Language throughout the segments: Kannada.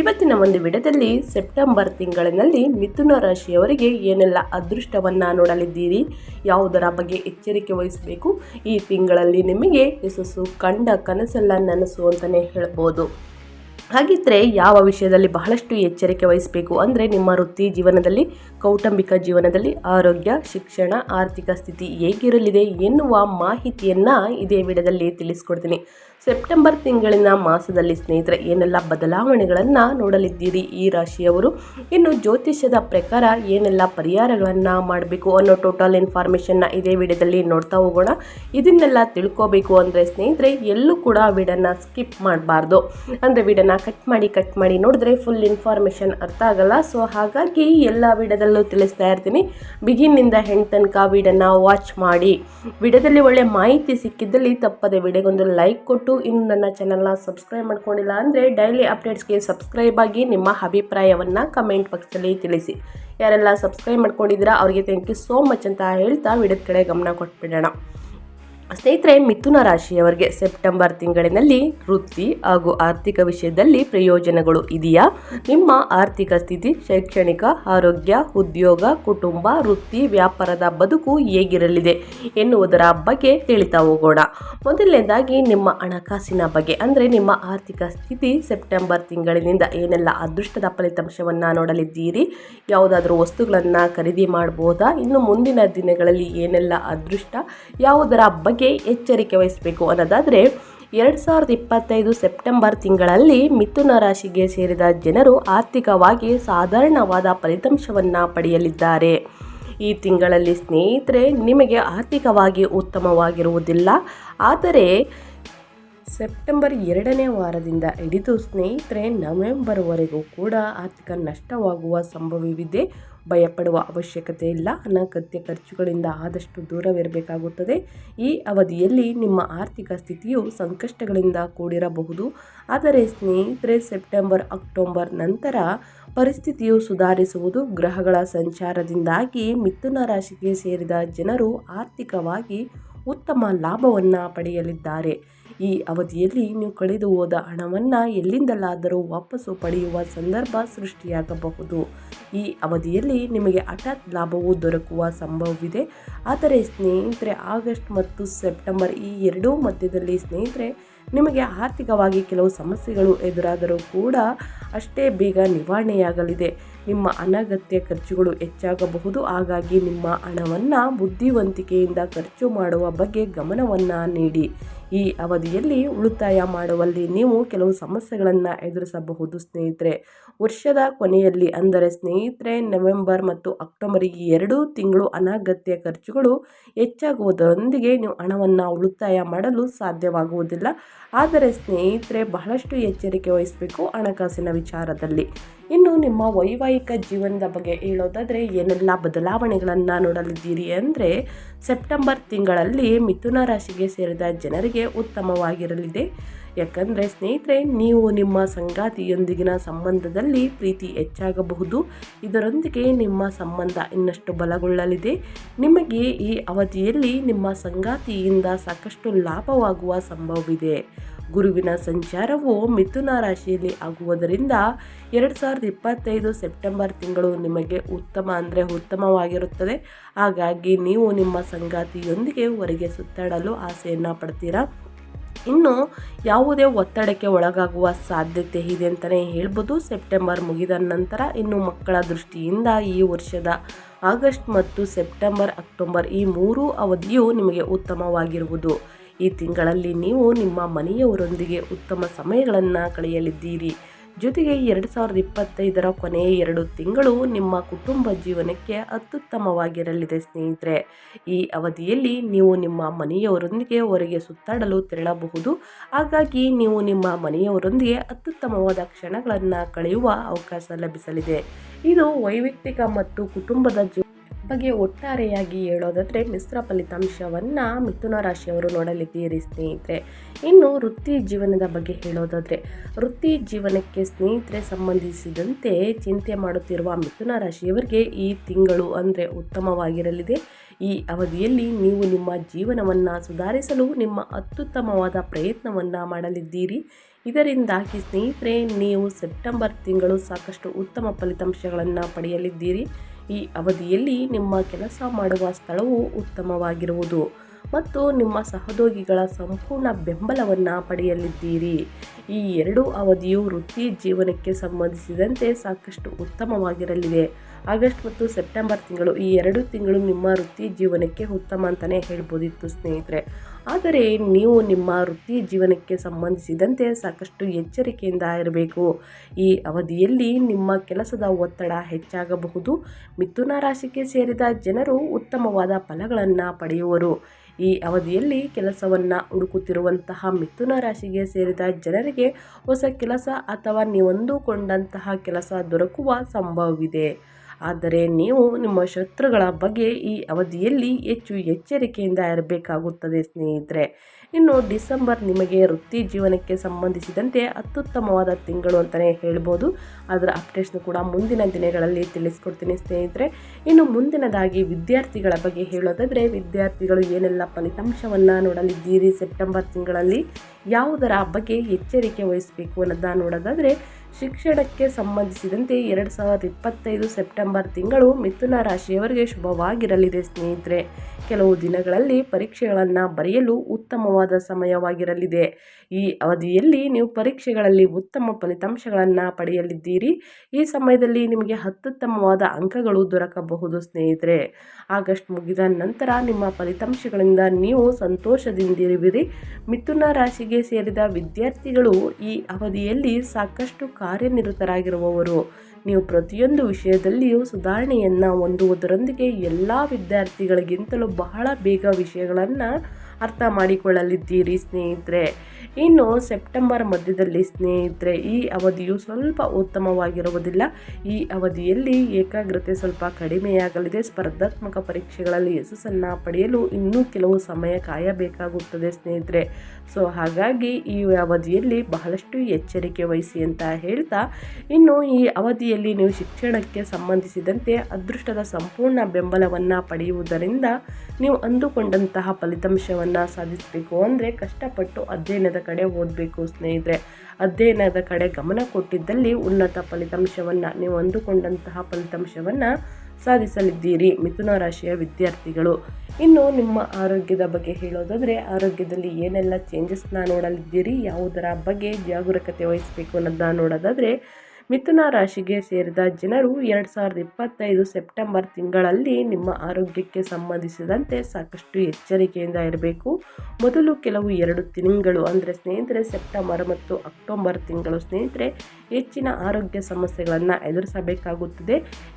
ಇವತ್ತಿನ ಒಂದು ವಿಡದಲ್ಲಿ ಸೆಪ್ಟೆಂಬರ್ ತಿಂಗಳಿನಲ್ಲಿ ಮಿಥುನ ರಾಶಿಯವರಿಗೆ ಏನೆಲ್ಲ ಅದೃಷ್ಟವನ್ನು ನೋಡಲಿದ್ದೀರಿ? ಯಾವುದರ ಬಗ್ಗೆ ಎಚ್ಚರಿಕೆ ವಹಿಸಬೇಕು? ಈ ತಿಂಗಳಲ್ಲಿ ನಿಮಗೆ ಯಶಸ್ಸು, ಕಂಡ ಕನಸೆಲ್ಲ ನನಸು ಅಂತಲೇ ಹೇಳ್ಬೋದು. ಹಾಗಿದ್ದರೆ ಯಾವ ವಿಷಯದಲ್ಲಿ ಬಹಳಷ್ಟು ಎಚ್ಚರಿಕೆ ವಹಿಸಬೇಕು ಅಂದರೆ ನಿಮ್ಮ ವೃತ್ತಿ ಜೀವನದಲ್ಲಿ, ಕೌಟುಂಬಿಕ ಜೀವನದಲ್ಲಿ, ಆರೋಗ್ಯ, ಶಿಕ್ಷಣ, ಆರ್ಥಿಕ ಸ್ಥಿತಿ ಹೇಗಿರಲಿದೆ ಎನ್ನುವ ಮಾಹಿತಿಯನ್ನು ಇದೇ ವಿಡದಲ್ಲಿ ತಿಳಿಸ್ಕೊಡ್ತೀನಿ. ಸೆಪ್ಟೆಂಬರ್ ತಿಂಗಳಿನ ಮಾಸದಲ್ಲಿ ಸ್ನೇಹಿತರೆ, ಏನೆಲ್ಲ ಬದಲಾವಣೆಗಳನ್ನು ನೋಡಲಿದ್ದೀರಿ ಈ ರಾಶಿಯವರು? ಇನ್ನು ಜ್ಯೋತಿಷ್ಯದ ಪ್ರಕಾರ ಏನೆಲ್ಲ ಪರಿಹಾರಗಳನ್ನು ಮಾಡಬೇಕು ಅನ್ನೋ ಟೋಟಲ್ ಇನ್ಫಾರ್ಮೇಷನ್ನ ಇದೇ ವಿಡಿಯೋದಲ್ಲಿ ನೋಡ್ತಾ ಹೋಗೋಣ. ಇದನ್ನೆಲ್ಲ ತಿಳ್ಕೋಬೇಕು ಅಂದರೆ ಸ್ನೇಹಿತರೆ, ಎಲ್ಲೂ ಕೂಡ ವಿಡಿಯೋನ ಸ್ಕಿಪ್ ಮಾಡಬಾರ್ದು. ಅಂದರೆ ವಿಡಿಯೋನ ಕಟ್ ಮಾಡಿ ಕಟ್ ಮಾಡಿ ನೋಡಿದ್ರೆ ಫುಲ್ ಇನ್ಫಾರ್ಮೇಷನ್ ಅರ್ಥ ಆಗಲ್ಲ. ಸೊ ಹಾಗಾಗಿ ಎಲ್ಲ ವಿಡಿಯೋದಲ್ಲೂ ತಿಳಿಸ್ತಾ ಇರ್ತೀನಿ. ಬಿಗಿನ್ನಿಂದ ಹೆಣ್ಣು ತನಕ ವಿಡಿಯೋನ ವಾಚ್ ಮಾಡಿ. ವಿಡಿಯೋದಲ್ಲಿ ಒಳ್ಳೆ ಮಾಹಿತಿ ಸಿಕ್ಕಿದ್ದಲ್ಲಿ ತಪ್ಪದೆ ವಿಡಿಯೋಗೊಂದು ಲೈಕ್ ಕೊಟ್ಟು ಇನ್ನು ನನ್ನ ಚಾನಲ್ನ ಸಬ್ಸ್ಕ್ರೈಬ್ ಮಾಡ್ಕೊಂಡಿಲ್ಲ ಅಂದರೆ ಡೈಲಿ ಅಪ್ಡೇಟ್ಸ್ಗೆ ಸಬ್ಸ್ಕ್ರೈಬ್ ಆಗಿ ನಿಮ್ಮ ಅಭಿಪ್ರಾಯವನ್ನು ಕಮೆಂಟ್ ಬಾಕ್ಸಲ್ಲಿ ತಿಳಿಸಿ. ಯಾರೆಲ್ಲ ಸಬ್ಸ್ಕ್ರೈಬ್ ಮಾಡ್ಕೊಂಡಿದ್ದೀರಾ ಅವರಿಗೆ ಥ್ಯಾಂಕ್ ಯು ಸೋ ಮಚ್ ಅಂತ ಹೇಳ್ತಾ ವಿಡಿಯೋದ ಕಡೆ ಗಮನ ಕೊಟ್ಬಿಡೋಣ. ಸ್ನೇಹಿತರೆ, ಮಿಥುನ ರಾಶಿಯವರಿಗೆ ಸೆಪ್ಟೆಂಬರ್ ತಿಂಗಳಿನಲ್ಲಿ ವೃತ್ತಿ ಹಾಗೂ ಆರ್ಥಿಕ ವಿಷಯದಲ್ಲಿ ಪ್ರಯೋಜನಗಳು ಇದೆಯಾ? ನಿಮ್ಮ ಆರ್ಥಿಕ ಸ್ಥಿತಿ, ಶೈಕ್ಷಣಿಕ, ಆರೋಗ್ಯ, ಉದ್ಯೋಗ, ಕುಟುಂಬ, ವೃತ್ತಿ, ವ್ಯಾಪಾರದ ಬದುಕು ಹೇಗಿರಲಿದೆ ಎನ್ನುವುದರ ಬಗ್ಗೆ ತಿಳಿತಾ ಹೋಗೋಣ. ಮೊದಲನೇದಾಗಿ, ನಿಮ್ಮ ಹಣಕಾಸಿನ ಬಗ್ಗೆ. ಅಂದರೆ ನಿಮ್ಮ ಆರ್ಥಿಕ ಸ್ಥಿತಿ ಸೆಪ್ಟೆಂಬರ್ ತಿಂಗಳಿನಿಂದ ಏನೆಲ್ಲ ಅದೃಷ್ಟದ ಫಲಿತಾಂಶವನ್ನು ನೋಡಲಿದ್ದೀರಿ? ಯಾವುದಾದ್ರೂ ವಸ್ತುಗಳನ್ನು ಖರೀದಿ ಮಾಡ್ಬೋದಾ? ಇನ್ನು ಮುಂದಿನ ದಿನಗಳಲ್ಲಿ ಏನೆಲ್ಲ ಅದೃಷ್ಟ? ಯಾವುದರ ಎಚ್ಚರಿಕೆ ವಹಿಸಬೇಕು ಅನ್ನೋದಾದರೆ, ಎರಡು ಸಾವಿರದ ಇಪ್ಪತ್ತೈದು ಸೆಪ್ಟೆಂಬರ್ ತಿಂಗಳಲ್ಲಿ ಮಿಥುನ ರಾಶಿಗೆ ಸೇರಿದ ಜನರು ಆರ್ಥಿಕವಾಗಿ ಸಾಧಾರಣವಾದ ಫಲಿತಾಂಶವನ್ನು ಪಡೆಯಲಿದ್ದಾರೆ. ಈ ತಿಂಗಳಲ್ಲಿ ಸ್ನೇಹಿತರೆ, ನಿಮಗೆ ಆರ್ಥಿಕವಾಗಿ ಉತ್ತಮವಾಗಿರುವುದಿಲ್ಲ. ಆದರೆ ಸೆಪ್ಟೆಂಬರ್ ಎರಡನೇ ವಾರದಿಂದ ಹಿಡಿದು ಸ್ನೇಹಿತರೆ, ನವೆಂಬರ್ವರೆಗೂ ಕೂಡ ಆರ್ಥಿಕ ನಷ್ಟವಾಗುವ ಸಂಭವವಿದೆ. ಭಯಪಡುವ ಅವಶ್ಯಕತೆ ಇಲ್ಲ. ಅನಗತ್ಯ ಖರ್ಚುಗಳಿಂದ ಆದಷ್ಟು ದೂರವಿರಬೇಕಾಗುತ್ತದೆ. ಈ ಅವಧಿಯಲ್ಲಿ ನಿಮ್ಮ ಆರ್ಥಿಕ ಸ್ಥಿತಿಯು ಸಂಕಷ್ಟಗಳಿಂದ ಕೂಡಿರಬಹುದು. ಆದರೆ ಸ್ನೇಹಿತರೆ, ಸೆಪ್ಟೆಂಬರ್, ಅಕ್ಟೋಬರ್ ನಂತರ ಪರಿಸ್ಥಿತಿಯು ಸುಧಾರಿಸುವುದು ಗ್ರಹಗಳ ಸಂಚಾರದಿಂದಾಗಿ ಮಿಥುನ ರಾಶಿಗೆ ಸೇರಿದ ಜನರು ಆರ್ಥಿಕವಾಗಿ ಉತ್ತಮ ಲಾಭವನ್ನು ಪಡೆಯಲಿದ್ದಾರೆ. ಈ ಅವಧಿಯಲ್ಲಿ ನೀವು ಕಳೆದು ಹೋದ ಹಣವನ್ನು ಎಲ್ಲಿಂದಲಾದರೂ ವಾಪಸ್ಸು ಪಡೆಯುವ ಸಂದರ್ಭ ಸೃಷ್ಟಿಯಾಗಬಹುದು. ಈ ಅವಧಿಯಲ್ಲಿ ನಿಮಗೆ ಹಠಾತ್ ಲಾಭವು ದೊರಕುವ ಸಂಭವವಿದೆ. ಆದರೆ ಸ್ನೇಹಿತರೆ, ಆಗಸ್ಟ್ ಮತ್ತು ಸೆಪ್ಟೆಂಬರ್ ಈ ಎರಡೂ ಮಧ್ಯದಲ್ಲಿ ಸ್ನೇಹಿತರೆ, ನಿಮಗೆ ಆರ್ಥಿಕವಾಗಿ ಕೆಲವು ಸಮಸ್ಯೆಗಳು ಎದುರಾದರೂ ಕೂಡ ಅಷ್ಟೇ ಬೇಗ ನಿವಾರಣೆಯಾಗಲಿದೆ. ನಿಮ್ಮ ಅನಗತ್ಯ ಖರ್ಚುಗಳು ಹೆಚ್ಚಾಗಬಹುದು. ಹಾಗಾಗಿ ನಿಮ್ಮ ಹಣವನ್ನು ಬುದ್ಧಿವಂತಿಕೆಯಿಂದ ಖರ್ಚು ಮಾಡುವ ಬಗ್ಗೆ ಗಮನವನ್ನು ನೀಡಿ. ಈ ಅವಧಿಯಲ್ಲಿ ಉಳಿತಾಯ ಮಾಡುವಲ್ಲಿ ನೀವು ಕೆಲವು ಸಮಸ್ಯೆಗಳನ್ನು ಎದುರಿಸಬಹುದು ಸ್ನೇಹಿತರೆ. ವರ್ಷದ ಕೊನೆಯಲ್ಲಿ ಅಂದರೆ ಸ್ನೇಹಿತರೆ, ನವೆಂಬರ್ ಮತ್ತು ಅಕ್ಟೋಬರ್ ಈ ಎರಡೂ ತಿಂಗಳು ಅನಗತ್ಯ ಖರ್ಚುಗಳು ಹೆಚ್ಚಾಗುವುದರೊಂದಿಗೆ ನೀವು ಹಣವನ್ನು ಉಳಿತಾಯ ಮಾಡಲು ಸಾಧ್ಯವಾಗುವುದಿಲ್ಲ. ಆದರೆ ಸ್ನೇಹಿತರೆ, ಬಹಳಷ್ಟು ಎಚ್ಚರಿಕೆ ವಹಿಸಬೇಕು ಹಣಕಾಸಿನ ವಿಚಾರದಲ್ಲಿ. ಇನ್ನು ನಿಮ್ಮ ವೈವಾಹಿಕ ಜೀವನದ ಬಗ್ಗೆ ಹೇಳೋದಾದರೆ ಏನೆಲ್ಲ ಬದಲಾವಣೆಗಳನ್ನು ನೋಡಲಿದ್ದೀರಿ ಅಂದರೆ ಸೆಪ್ಟೆಂಬರ್ ತಿಂಗಳಲ್ಲಿ ಮಿಥುನ ರಾಶಿಗೆ ಸೇರಿದ ಜನರಿಗೆ ಉತ್ತಮವಾಗಿರಲಿದೆ. ಯಾಕಂದರೆ ಸ್ನೇಹಿತರೆ, ನೀವು ನಿಮ್ಮ ಸಂಗಾತಿಯೊಂದಿಗಿನ ಸಂಬಂಧದಲ್ಲಿ ಪ್ರೀತಿ ಹೆಚ್ಚಾಗಬಹುದು. ಇದರೊಂದಿಗೆ ನಿಮ್ಮ ಸಂಬಂಧ ಇನ್ನಷ್ಟು ಬಲಗೊಳ್ಳಲಿದೆ. ನಿಮಗೆ ಈ ಅವಧಿಯಲ್ಲಿ ನಿಮ್ಮ ಸಂಗಾತಿಯಿಂದ ಸಾಕಷ್ಟು ಲಾಭವಾಗುವ ಸಂಭವವಿದೆ. ಗುರುವಿನ ಸಂಚಾರವು ಮಿಥುನ ರಾಶಿಯಲ್ಲಿ ಆಗುವುದರಿಂದ ಎರಡು ಸಾವಿರದ ಇಪ್ಪತ್ತೈದು ಸೆಪ್ಟೆಂಬರ್ ತಿಂಗಳು ನಿಮಗೆ ಉತ್ತಮ ಅಂದರೆ ಉತ್ತಮವಾಗಿರುತ್ತದೆ. ಹಾಗಾಗಿ ನೀವು ನಿಮ್ಮ ಸಂಗಾತಿಯೊಂದಿಗೆ ಹೊರಗೆ ಸುತ್ತಾಡಲು ಆಸೆಯನ್ನು ಪಡ್ತೀರಾ? ಇನ್ನು ಯಾವುದೇ ಒತ್ತಡಕ್ಕೆ ಒಳಗಾಗುವ ಸಾಧ್ಯತೆ ಇದೆ ಅಂತಲೇ ಹೇಳ್ಬೋದು. ಸೆಪ್ಟೆಂಬರ್ ಮುಗಿದ ನಂತರ ಇನ್ನು ಮಕ್ಕಳ ದೃಷ್ಟಿಯಿಂದ ಈ ವರ್ಷದ ಆಗಸ್ಟ್ ಮತ್ತು ಸೆಪ್ಟೆಂಬರ್ ಅಕ್ಟೋಬರ್ ಈ ಮೂರು ಅವಧಿಯು ನಿಮಗೆ ಉತ್ತಮವಾಗಿರುವುದು. ಈ ತಿಂಗಳಲ್ಲಿ ನೀವು ನಿಮ್ಮ ಮನೆಯವರೊಂದಿಗೆ ಉತ್ತಮ ಸಮಯಗಳನ್ನು ಕಳೆಯಲಿದ್ದೀರಿ. ಜೊತೆಗೆ ಎರಡು ಸಾವಿರದ ಇಪ್ಪತ್ತೈದರ ಕೊನೆಯ ಎರಡು ತಿಂಗಳು ನಿಮ್ಮ ಕುಟುಂಬ ಜೀವನಕ್ಕೆ ಅತ್ಯುತ್ತಮವಾಗಿರಲಿದೆ ಸ್ನೇಹಿತರೆ. ಈ ಅವಧಿಯಲ್ಲಿ ನೀವು ನಿಮ್ಮ ಮನೆಯವರೊಂದಿಗೆ ಹೊರಗೆ ಸುತ್ತಾಡಲು ತೆರಳಬಹುದು. ಹಾಗಾಗಿ ನೀವು ನಿಮ್ಮ ಮನೆಯವರೊಂದಿಗೆ ಅತ್ಯುತ್ತಮವಾದ ಕ್ಷಣಗಳನ್ನು ಕಳೆಯುವ ಅವಕಾಶ ಲಭಿಸಲಿದೆ. ಇದು ವೈಯಕ್ತಿಕ ಮತ್ತು ಕುಟುಂಬದ ಜೀವ ಬಗ್ಗೆ ಒಟ್ಟಾರೆಯಾಗಿ ಹೇಳೋದಾದರೆ ಮಿಶ್ರ ಫಲಿತಾಂಶವನ್ನು ಮಿಥುನ ರಾಶಿಯವರು ನೋಡಲಿದ್ದೀರಿ ಸ್ನೇಹಿತರೆ. ಇನ್ನು ವೃತ್ತಿ ಜೀವನದ ಬಗ್ಗೆ ಹೇಳೋದಾದರೆ, ವೃತ್ತಿ ಜೀವನಕ್ಕೆ ಸ್ನೇಹಿತರೆ ಸಂಬಂಧಿಸಿದಂತೆ ಚಿಂತೆ ಮಾಡುತ್ತಿರುವ ಮಿಥುನ ರಾಶಿಯವರಿಗೆ ಈ ತಿಂಗಳು ಅಂದರೆ ಉತ್ತಮವಾಗಿರಲಿದೆ. ಈ ಅವಧಿಯಲ್ಲಿ ನೀವು ನಿಮ್ಮ ಜೀವನವನ್ನು ಸುಧಾರಿಸಲು ನಿಮ್ಮ ಅತ್ಯುತ್ತಮವಾದ ಪ್ರಯತ್ನವನ್ನು ಮಾಡಲಿದ್ದೀರಿ. ಇದರಿಂದಾಗಿ ಸ್ನೇಹಿತರೆ, ನೀವು ಸೆಪ್ಟೆಂಬರ್ ತಿಂಗಳು ಸಾಕಷ್ಟು ಉತ್ತಮ ಫಲಿತಾಂಶಗಳನ್ನು ಪಡೆಯಲಿದ್ದೀರಿ. ಈ ಅವಧಿಯಲ್ಲಿ ನಿಮ್ಮ ಕೆಲಸ ಮಾಡುವ ಸ್ಥಳವು ಉತ್ತಮವಾಗಿರುವುದು ಮತ್ತು ನಿಮ್ಮ ಸಹೋದ್ಯೋಗಿಗಳ ಸಂಪೂರ್ಣ ಬೆಂಬಲವನ್ನು ಪಡೆಯಲಿದ್ದೀರಿ. ಈ ಎರಡೂ ಅವಧಿಯು ವೃತ್ತಿ ಜೀವನಕ್ಕೆ ಸಂಬಂಧಿಸಿದಂತೆ ಸಾಕಷ್ಟು ಉತ್ತಮವಾಗಿರಲಿದೆ. ಆಗಸ್ಟ್ ಮತ್ತು ಸೆಪ್ಟೆಂಬರ್ ತಿಂಗಳು ಈ ಎರಡು ತಿಂಗಳು ನಿಮ್ಮ ವೃತ್ತಿ ಜೀವನಕ್ಕೆ ಉತ್ತಮ ಅಂತಲೇ ಹೇಳ್ಬೋದಿತ್ತು ಸ್ನೇಹಿತರೆ. ಆದರೆ ನೀವು ನಿಮ್ಮ ವೃತ್ತಿ ಜೀವನಕ್ಕೆ ಸಂಬಂಧಿಸಿದಂತೆ ಸಾಕಷ್ಟು ಎಚ್ಚರಿಕೆಯಿಂದ ಇರಬೇಕು. ಈ ಅವಧಿಯಲ್ಲಿ ನಿಮ್ಮ ಕೆಲಸದ ಒತ್ತಡ ಹೆಚ್ಚಾಗಬಹುದು. ಮಿಥುನ ರಾಶಿಗೆ ಸೇರಿದ ಜನರು ಉತ್ತಮವಾದ ಫಲಗಳನ್ನು ಪಡೆಯುವರು. ಈ ಅವಧಿಯಲ್ಲಿ ಕೆಲಸವನ್ನು ಹುಡುಕುತ್ತಿರುವಂತಹ ಮಿಥುನ ರಾಶಿಗೆ ಸೇರಿದ ಜನರಿಗೆ ಹೊಸ ಕೆಲಸ ಅಥವಾ ನೀವೊಂದುಕೊಂಡಂತಹ ಕೆಲಸ ದೊರಕುವ ಸಂಭವವಿದೆ. ಆದರೆ ನೀವು ನಿಮ್ಮ ಶತ್ರುಗಳ ಬಗ್ಗೆ ಈ ಅವಧಿಯಲ್ಲಿ ಹೆಚ್ಚು ಎಚ್ಚರಿಕೆಯಿಂದ ಇರಬೇಕಾಗುತ್ತದೆ, ಸ್ನೇಹಿತರೆ. ಇನ್ನು ಡಿಸೆಂಬರ್ ನಿಮಗೆ ವೃತ್ತಿ ಜೀವನಕ್ಕೆ ಸಂಬಂಧಿಸಿದಂತೆ ಅತ್ಯುತ್ತಮವಾದ ತಿಂಗಳು ಅಂತಲೇ ಹೇಳ್ಬೋದು. ಅದರ ಅಪ್ಡೇಟ್ಸ್ನು ಕೂಡ ಮುಂದಿನ ದಿನಗಳಲ್ಲಿ ತಿಳಿಸ್ಕೊಡ್ತೀನಿ, ಸ್ನೇಹಿತರೆ. ಇನ್ನು ಮುಂದಿನದಾಗಿ ವಿದ್ಯಾರ್ಥಿಗಳ ಬಗ್ಗೆ ಹೇಳೋದಾದರೆ, ವಿದ್ಯಾರ್ಥಿಗಳು ಏನೆಲ್ಲ ಫಲಿತಾಂಶವನ್ನು ನೋಡಲಿದ್ದೀರಿ ಸೆಪ್ಟೆಂಬರ್ ತಿಂಗಳಲ್ಲಿ? ಯಾವುದರ ಬಗ್ಗೆ ಎಚ್ಚರಿಕೆ ವಹಿಸಬೇಕು ಅನ್ನೋದನ್ನ ನೋಡೋದಾದರೆ ಶಿಕ್ಷಣಕ್ಕೆ ಸಂಬಂಧಿಸಿದಂತೆ ಎರಡು ಸಾವಿರದ ಇಪ್ಪತ್ತೈದು ಸೆಪ್ಟೆಂಬರ್ ತಿಂಗಳು ಮಿಥುನ ರಾಶಿಯವರಿಗೆ ಶುಭವಾಗಿರಲಿದೆ ಸ್ನೇಹಿತರೆ. ಕೆಲವು ದಿನಗಳಲ್ಲಿ ಪರೀಕ್ಷೆಗಳನ್ನು ಬರೆಯಲು ಉತ್ತಮವಾದ ಸಮಯವಾಗಿರಲಿದೆ. ಈ ಅವಧಿಯಲ್ಲಿ ನೀವು ಪರೀಕ್ಷೆಗಳಲ್ಲಿ ಉತ್ತಮ ಫಲಿತಾಂಶಗಳನ್ನು ಪಡೆಯಲಿದ್ದೀರಿ. ಈ ಸಮಯದಲ್ಲಿ ನಿಮಗೆ ಅತ್ಯುತ್ತಮವಾದ ಅಂಕಗಳು ದೊರಕಬಹುದು ಸ್ನೇಹಿತರೆ. ಆಗಸ್ಟ್ ಮುಗಿದ ನಂತರ ನಿಮ್ಮ ಫಲಿತಾಂಶಗಳಿಂದ ನೀವು ಸಂತೋಷದಿಂದಿರುವಿರಿ. ಮಿಥುನ ರಾಶಿಗೆ ಸೇರಿದ ವಿದ್ಯಾರ್ಥಿಗಳು ಈ ಅವಧಿಯಲ್ಲಿ ಸಾಕಷ್ಟು ಕಾರ್ಯನಿರತರಾಗಿರುವವರು. ನೀವು ಪ್ರತಿಯೊಂದು ವಿಷಯದಲ್ಲಿಯೂ ಸುಧಾರಣೆಯನ್ನು ಹೊಂದುವುದರೊಂದಿಗೆ ಎಲ್ಲ ವಿದ್ಯಾರ್ಥಿಗಳಿಗಿಂತಲೂ ಬಹಳ ಬೇಗ ವಿಷಯಗಳನ್ನು ಅರ್ಥ ಮಾಡಿಕೊಳ್ಳಲಿದ್ದೀರಿ ಸ್ನೇಹಿತರೆ. ಇನ್ನು ಸೆಪ್ಟೆಂಬರ್ ಮಧ್ಯದಲ್ಲಿ ಸ್ನೇಹಿತರೆ, ಈ ಅವಧಿಯು ಸ್ವಲ್ಪ ಉತ್ತಮವಾಗಿರುವುದಿಲ್ಲ. ಈ ಅವಧಿಯಲ್ಲಿ ಏಕಾಗ್ರತೆ ಸ್ವಲ್ಪ ಕಡಿಮೆಯಾಗಲಿದೆ. ಸ್ಪರ್ಧಾತ್ಮಕ ಪರೀಕ್ಷೆಗಳಲ್ಲಿ ಯಶಸ್ಸನ್ನು ಪಡೆಯಲು ಇನ್ನೂ ಕೆಲವು ಸಮಯ ಕಾಯಬೇಕಾಗುತ್ತದೆ ಸ್ನೇಹಿತರೆ. ಸೊ, ಹಾಗಾಗಿ ಈ ಅವಧಿಯಲ್ಲಿ ಬಹಳಷ್ಟು ಎಚ್ಚರಿಕೆ ವಹಿಸಿ ಅಂತ ಹೇಳ್ತಾ, ಇನ್ನು ಈ ಅವಧಿಯಲ್ಲಿ ನೀವು ಶಿಕ್ಷಣಕ್ಕೆ ಸಂಬಂಧಿಸಿದಂತೆ ಅದೃಷ್ಟದ ಸಂಪೂರ್ಣ ಬೆಂಬಲವನ್ನು ಪಡೆಯುವುದರಿಂದ ನೀವು ಅಂದುಕೊಂಡಂತಹ ಫಲಿತಾಂಶವನ್ನು ಸಾಧಿಸಬೇಕು ಅಂದರೆ ಕಷ್ಟಪಟ್ಟು ಅಧ್ಯಯನದ ಕಡೆ ಓದಬೇಕು ಸ್ನೇಹಿತರೆ. ಅಧ್ಯಯನದ ಕಡೆ ಗಮನ ಕೊಟ್ಟಿದ್ದಲ್ಲಿ ಉನ್ನತ ಫಲಿತಾಂಶವನ್ನು ನೀವು ಅಂದುಕೊಂಡಂತಹ ಫಲಿತಾಂಶವನ್ನು ಸಾಧಿಸಲಿದ್ದೀರಿ ಮಿಥುನ ರಾಶಿಯ ವಿದ್ಯಾರ್ಥಿಗಳು. ಇನ್ನು ನಿಮ್ಮ ಆರೋಗ್ಯದ ಬಗ್ಗೆ ಹೇಳೋದಾದರೆ ಆರೋಗ್ಯದಲ್ಲಿ ಏನೆಲ್ಲ ಚೇಂಜಸ್ನ ನೋಡಲಿದ್ದೀರಿ, ಯಾವುದರ ಬಗ್ಗೆ ಜಾಗರೂಕತೆ ವಹಿಸಬೇಕು ಅನ್ನೋದನ್ನ ನೋಡೋದಾದರೆ ಮಿಥುನ ರಾಶಿಗೆ ಸೇರಿದ ಜನರು ಎರಡು ಸಾವಿರದ ಇಪ್ಪತ್ತೈದು ಸೆಪ್ಟೆಂಬರ್ ತಿಂಗಳಲ್ಲಿ ನಿಮ್ಮ ಆರೋಗ್ಯಕ್ಕೆ ಸಂಬಂಧಿಸಿದಂತೆ ಸಾಕಷ್ಟು ಎಚ್ಚರಿಕೆಯಿಂದ ಇರಬೇಕು. ಮೊದಲು ಕೆಲವು ಎರಡು ತಿಂಗಳು ಅಂದರೆ ಸ್ನೇಹಿತರೆ ಸೆಪ್ಟೆಂಬರ್ ಮತ್ತು ಅಕ್ಟೋಬರ್ ತಿಂಗಳು ಸ್ನೇಹಿತರೆ ಹೆಚ್ಚಿನ ಆರೋಗ್ಯ ಸಮಸ್ಯೆಗಳನ್ನು ಎದುರಿಸಬೇಕಾಗುತ್ತದೆ.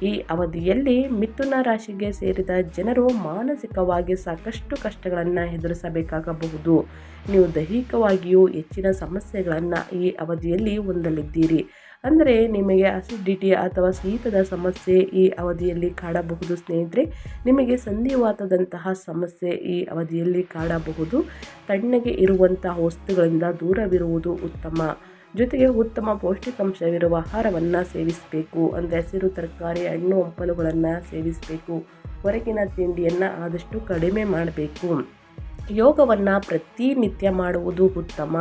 ಈ ಅವಧಿಯಲ್ಲಿ ಮಿಥುನ ರಾಶಿಗೆ ಸೇರಿದ ಜನರು ಮಾನಸಿಕವಾಗಿ ಸಾಕಷ್ಟು ಕಷ್ಟಗಳನ್ನು ಎದುರಿಸಬೇಕಾಗಬಹುದು. ನೀವು ದೈಹಿಕವಾಗಿಯೂ ಹೆಚ್ಚಿನ ಸಮಸ್ಯೆಗಳನ್ನು ಈ ಅವಧಿಯಲ್ಲಿ ಹೊಂದಲಿದ್ದೀರಿ. ಅಂದರೆ ನಿಮಗೆ ಅಸಿಡಿಟಿ ಅಥವಾ ಶೀತದ ಸಮಸ್ಯೆ ಈ ಅವಧಿಯಲ್ಲಿ ಕಾಡಬಹುದು ಸ್ನೇಹಿತರೆ. ನಿಮಗೆ ಸಂಧಿವಾತದಂತಹ ಸಮಸ್ಯೆ ಈ ಅವಧಿಯಲ್ಲಿ ಕಾಡಬಹುದು. ತಣ್ಣಗೆ ಇರುವಂತಹ ವಸ್ತುಗಳಿಂದ ದೂರವಿರುವುದು ಉತ್ತಮ. ಜೊತೆಗೆ ಉತ್ತಮ ಪೌಷ್ಟಿಕಾಂಶವಿರುವ ಆಹಾರವನ್ನು ಸೇವಿಸಬೇಕು. ಅಂದರೆ ಹಸಿರು ತರಕಾರಿ, ಹಣ್ಣು, ಹಂಪಲುಗಳನ್ನು ಸೇವಿಸಬೇಕು. ಹೊರಗಿನ ತಿಂಡಿಯನ್ನು ಆದಷ್ಟು ಕಡಿಮೆ ಮಾಡಬೇಕು. ಯೋಗವನ್ನು ಪ್ರತಿನಿತ್ಯ ಮಾಡುವುದು ಉತ್ತಮ.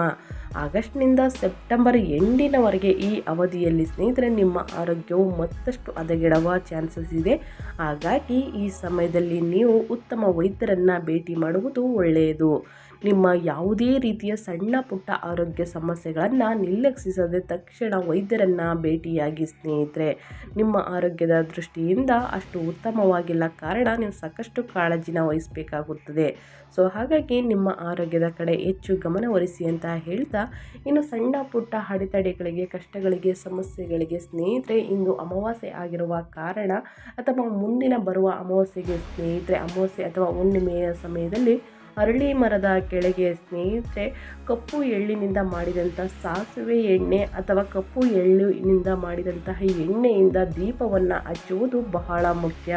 ಆಗಸ್ಟ್ನಿಂದ ಸೆಪ್ಟೆಂಬರ್ ಎಂಡಿನವರೆಗೆ ಈ ಅವಧಿಯಲ್ಲಿ ಸ್ನೇಹಿತರೆ ನಿಮ್ಮ ಆರೋಗ್ಯವು ಮತ್ತಷ್ಟು ಹದಗೆಡುವ ಚಾನ್ಸಸ್ ಇದೆ. ಹಾಗಾಗಿ ಈ ಸಮಯದಲ್ಲಿ ನೀವು ಉತ್ತಮ ವೈದ್ಯರನ್ನು ಭೇಟಿ ಮಾಡುವುದು ಒಳ್ಳೆಯದು. ನಿಮ್ಮ ಯಾವುದೇ ರೀತಿಯ ಸಣ್ಣ ಪುಟ್ಟ ಆರೋಗ್ಯ ಸಮಸ್ಯೆಗಳನ್ನು ನಿರ್ಲಕ್ಷಿಸದೆ ತಕ್ಷಣ ವೈದ್ಯರನ್ನು ಭೇಟಿಯಾಗಿ ಸ್ನೇಹಿತರೆ, ನಿಮ್ಮ ಆರೋಗ್ಯದ ದೃಷ್ಟಿಯಿಂದ ಅಷ್ಟು ಉತ್ತಮವಾಗಿಲ್ಲ ಕಾರಣ ನೀವು ಸಾಕಷ್ಟು ಕಾಳಜಿನ ವಹಿಸಬೇಕಾಗುತ್ತದೆ. ಸೊ, ಹಾಗಾಗಿ ನಿಮ್ಮ ಆರೋಗ್ಯದ ಕಡೆ ಹೆಚ್ಚು ಗಮನವಹಿಸಿ ಅಂತ ಹೇಳ್ತಾ, ಇನ್ನು ಸಣ್ಣ ಪುಟ್ಟ ಅಡೆತಡೆಗಳಿಗೆ, ಕಷ್ಟಗಳಿಗೆ, ಸಮಸ್ಯೆಗಳಿಗೆ ಸ್ನೇಹಿತರೆ, ಇಂದು ಅಮಾವಾಸ್ಯೆ ಆಗಿರುವ ಕಾರಣ ಅಥವಾ ಮುಂದಿನ ಬರುವ ಅಮಾವಾಸ್ಯೆಗೆ ಸ್ನೇಹಿತರೆ, ಅಮಾವಾಸ್ಯೆ ಅಥವಾ ಹುಣ್ಣಿಮೆಯ ಸಮಯದಲ್ಲಿ ಅರಳಿ ಮರದ ಕೆಳಗೆ ಸ್ನೇಹಿತರೆ, ಕಪ್ಪು ಎಳ್ಳಿನಿಂದ ಮಾಡಿದಂಥ ಸಾಸಿವೆ ಎಣ್ಣೆ ಅಥವಾ ಕಪ್ಪು ಎಳ್ಳಿನಿಂದ ಮಾಡಿದಂತಹ ಎಣ್ಣೆಯಿಂದ ದೀಪವನ್ನು ಹಚ್ಚುವುದು ಬಹಳ ಮುಖ್ಯ.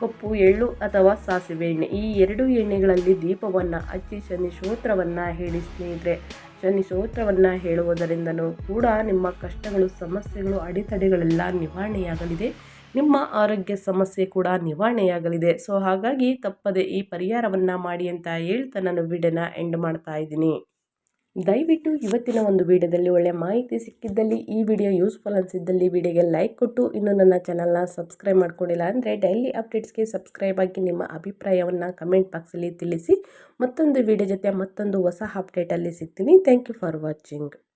ಕಪ್ಪು ಎಳ್ಳು ಅಥವಾ ಸಾಸಿವೆ ಎಣ್ಣೆ, ಈ ಎರಡು ಎಣ್ಣೆಗಳಲ್ಲಿ ದೀಪವನ್ನು ಹಚ್ಚಿ ಶನಿ ಸ್ತೋತ್ರವನ್ನು ಹೇಳಿ ಸ್ನೇಹಿತರೆ. ಶನಿ ಸ್ತೋತ್ರವನ್ನು ಹೇಳುವುದರಿಂದಲೂ ಕೂಡ ನಿಮ್ಮ ಕಷ್ಟಗಳು, ಸಮಸ್ಯೆಗಳು, ಅಡೆತಡೆಗಳೆಲ್ಲ ನಿವಾರಣೆಯಾಗಲಿದೆ. ನಿಮ್ಮ ಆರೋಗ್ಯ ಸಮಸ್ಯೆ ಕೂಡ ನಿವಾರಣೆಯಾಗಲಿದೆ. ಸೊ, ಹಾಗಾಗಿ ತಪ್ಪದೆ ಈ ಪರಿಹಾರವನ್ನು ಮಾಡಿ ಅಂತ ಹೇಳ್ತಾ ನಾನು ವಿಡಿಯೋನ ಎಂಡ್ ಮಾಡ್ತಾ ಇದ್ದೀನಿ. ದಯವಿಟ್ಟು ಇವತ್ತಿನ ಒಂದು ವಿಡಿಯೋದಲ್ಲಿ ಒಳ್ಳೆಯ ಮಾಹಿತಿ ಸಿಕ್ಕಿದ್ದಲ್ಲಿ ಈ ವಿಡಿಯೋ ಯೂಸ್ಫುಲ್ ಅನಿಸಿದ್ದಲ್ಲಿ ವಿಡಿಯೋಗೆ ಲೈಕ್ ಕೊಟ್ಟು ಇನ್ನು ನನ್ನ ಚಾನಲ್ನ ಸಬ್ಸ್ಕ್ರೈಬ್ ಮಾಡ್ಕೊಂಡಿಲ್ಲ ಅಂದರೆ ಡೈಲಿ ಅಪ್ಡೇಟ್ಸ್ಗೆ ಸಬ್ಸ್ಕ್ರೈಬ್ ಆಗಿ ನಿಮ್ಮ ಅಭಿಪ್ರಾಯವನ್ನು ಕಮೆಂಟ್ ಬಾಕ್ಸಲ್ಲಿ ತಿಳಿಸಿ ಮತ್ತೊಂದು ವಿಡಿಯೋ ಜೊತೆ ಮತ್ತೊಂದು ಹೊಸ ಅಪ್ಡೇಟಲ್ಲಿ ಸಿಗ್ತೀನಿ. Thank you for watching.